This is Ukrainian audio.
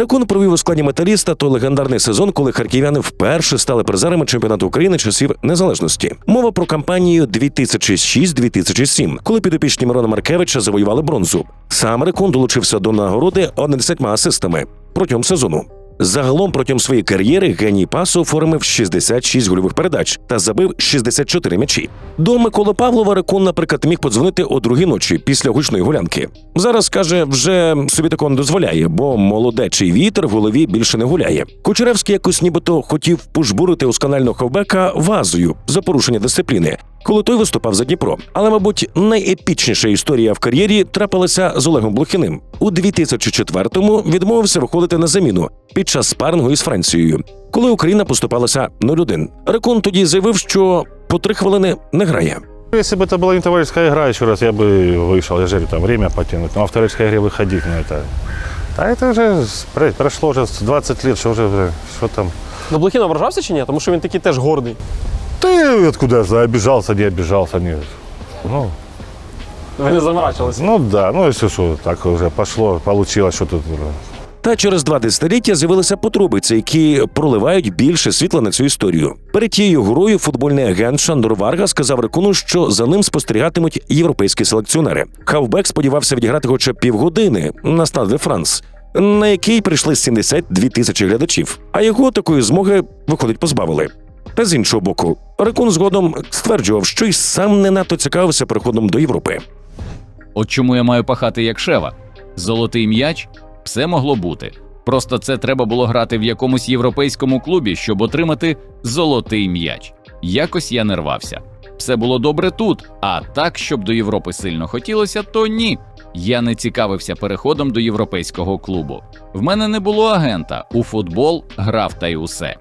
Рекун провів у складі металіста той легендарний сезон, коли харків'яни вперше стали призерами чемпіонату України часів незалежності. Мова про кампанію 2006-2007, коли підопічні Мирона Маркевича завоювали бронзу. Сам Рекун долучився до нагороди 11 асистами протягом сезону. Загалом протягом своєї кар'єри геній пасу оформив 66 гольових передач та забив 64 м'ячі. До Миколи Павлова Рекун, наприклад, міг подзвонити о другій ночі після гучної гулянки. Зараз каже, вже собі такого не дозволяє, бо молодечий вітер в голові більше не гуляє. Кучеревський якось нібито хотів пожбурити усканального хавбека вазою за порушення дисципліни Коли той виступав за Дніпро, але мабуть найепічніша історія в кар'єрі трапилася з Олегом Блохіним. У 2004-му відмовився виходити на заміну під час спарингу із Францією, коли Україна поступалася 0-1. Рекун тоді заявив, що по три хвилини не грає. Если бы это была не товарищеская игра, еще раз я бы вышел, я же говорю, там время потянуть. Но во товарищеской игре выходить, ну это... А это уже про- прошло уже 20 лет, что уже, уже, что там... Ну, Блохін ображався чи ні? Тому що він такий теж гордий. Ты откуда я знаю, обижался, не обижался, не... Ну, Ви не заморачувалися. ну да, ну если что, так уже пошло, получилось, что тут... Та через два десятиліття з'явилися потрубиці, які проливають більше світла на цю історію. Перед тією грою футбольний агент Шандор Варга сказав Рекуну, що за ним спостерігатимуть європейські селекціонери. Хавбек сподівався відіграти хоча півгодини на Стад де Франс, на який прийшли 72 тисячі глядачів. А його такої змоги виходить позбавили. З іншого боку, Рекун згодом стверджував, що й сам не надто цікавився переходом до Європи. От чому я маю пахати як шева? Золотий м'яч? Все могло бути. Просто це треба було грати в якомусь європейському клубі, щоб отримати золотий м'яч. Якось я не рвався. Все було добре тут, а так, щоб до Європи сильно хотілося, то ні. Я не цікавився переходом до європейського клубу. В мене не було агента. У футбол грав та й усе.